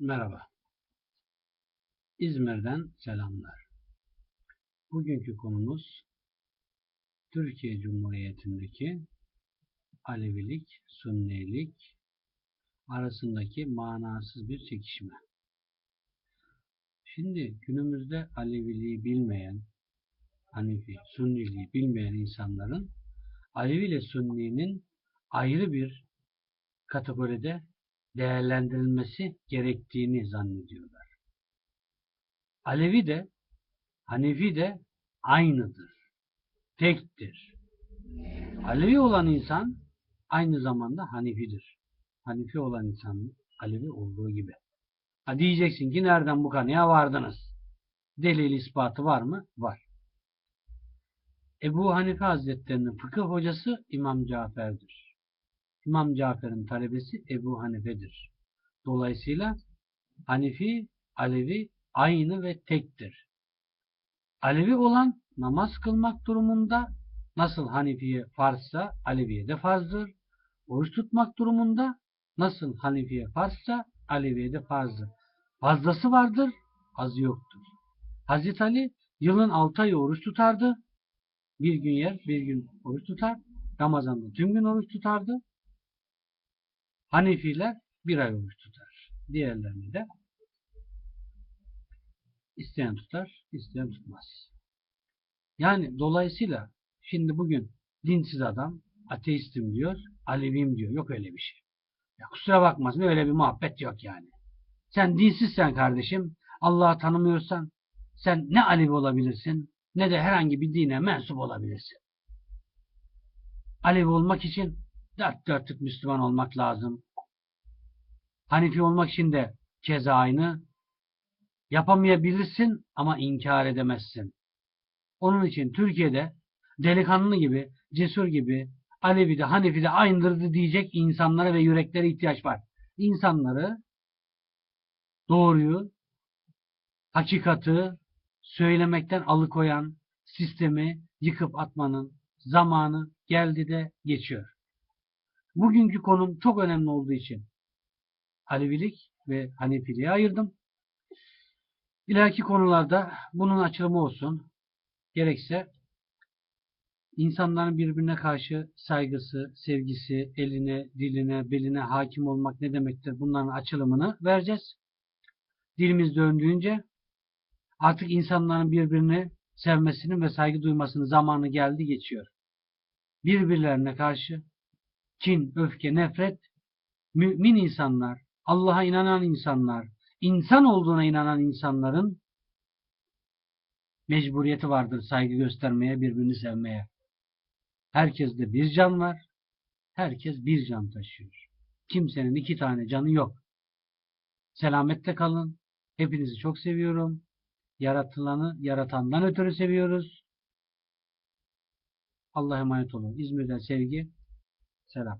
Merhaba. İzmir'den selamlar. Bugünkü konumuz Türkiye Cumhuriyeti'ndeki Alevilik, Sünnilik arasındaki manasız bir çekişme. Şimdi günümüzde Aleviliği bilmeyen, Hanefi, Sünniliği bilmeyen insanların Alevi ile Sünni'nin ayrı bir kategoride değerlendirilmesi gerektiğini zannediyorlar. Alevi de Hanefi de aynıdır. Tektir. Alevi olan insan aynı zamanda Hanefidir. Hanefi olan insan Alevi olduğu gibi. Ha diyeceksin ki nereden bu kanıya vardınız? Delil ispatı var mı? Var. Ebu Hanife Hazretlerinin fıkıh hocası İmam Cafer'dir. İmam Cafer'in talebesi Ebu Hanife'dir. Dolayısıyla Hanefi, Alevi aynı ve tektir. Alevi olan namaz kılmak durumunda nasıl Hanefi'ye farzsa Alevi'ye de farzdır. Oruç tutmak durumunda nasıl Hanefi'ye farzsa Alevi'ye de farzdır. Fazlası vardır, azı yoktur. Hazreti Ali yılın 6 ayı oruç tutardı. Bir gün yer, bir gün oruç tutar. Ramazan'da tüm gün oruç tutardı. Hanefiler bir ay oruç tutar. Diğerlerini de isteyen tutar, isteyen tutmaz. Yani dolayısıyla şimdi bugün dinsiz adam ateistim diyor, Alevim diyor. Yok öyle bir şey. Ya kusura bakmasın öyle bir muhabbet yok yani. Sen dinsizsen kardeşim, Allah'ı tanımıyorsan sen ne Alevi olabilirsin ne de herhangi bir dine mensup olabilirsin. Alevi olmak için dört dörtlük Müslüman olmak lazım. Hanefi olmak için de keza aynı. Yapamayabilirsin ama inkar edemezsin. Onun için Türkiye'de delikanlı gibi, cesur gibi, Alevi de Hanefi de aynıdır diyecek insanlara ve yüreklere ihtiyaç var. İnsanları doğruyu, hakikati söylemekten alıkoyan sistemi yıkıp atmanın zamanı geldi de geçiyor. Bugünkü konum çok önemli olduğu için Alevilik ve Hanefiliğe ayırdım. İleriki konularda bunun açılımı olsun. Gerekse insanların birbirine karşı saygısı, sevgisi, eline, diline, beline hakim olmak ne demektir bunların açılımını vereceğiz. Dilimiz döndüğünce artık insanların birbirini sevmesinin ve saygı duymasının zamanı geldi geçiyor. Birbirlerine karşı kin, öfke, nefret mümin insanlar, Allah'a inanan insanlar, insan olduğuna inanan insanların mecburiyeti vardır saygı göstermeye, birbirini sevmeye. Herkeste bir can var. Herkes bir can taşıyor. Kimsenin iki tane canı yok. Selamette kalın. Hepinizi çok seviyorum. Yaratılanı yaratandan ötürü seviyoruz. Allah'a emanet olun. İzmir'den sevgi. হচ্ছে না